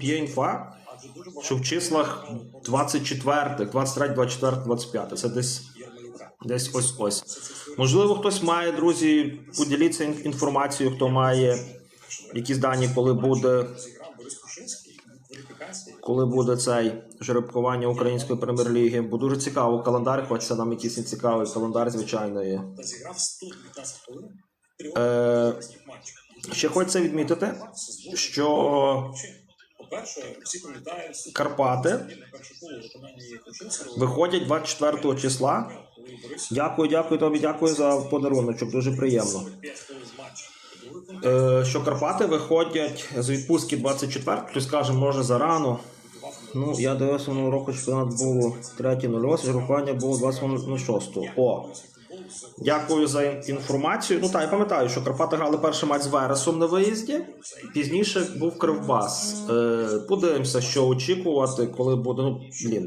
Є інфа, що в числах 24, 23, 24, 25. Це десь, десь ось ось. Можливо, хтось має, друзі, поділіться інформацією, хто має якісь дані, коли буде, коли буде цей жеребкування української прем'єр-ліги. Бо дуже цікаво календар, хочеться нам якийсь цікавий календар, звичайно. Є. та зіграв 115 хвилин. Е, ще хочеться відмітити, що По-перше, всі пам'ятають Карпати перше виходять 24 числа. Дякую, дякую тобі, дякую за подаруночок. Дуже приємно. 5 хвилин з матчу. Другий контекст Е, що Карпати виходять з відпустки 24, хтось каже, може зарано. Ну, я дивився минулого року чемпіонат було 3.08, жеребкування було 26. О, дякую за інформацію. Ну так, я пам'ятаю, що Карпати грали перший матч з Вересом на виїзді. Пізніше був Кривбас. Е, подивимося, що очікувати, коли буде. Ну, блін.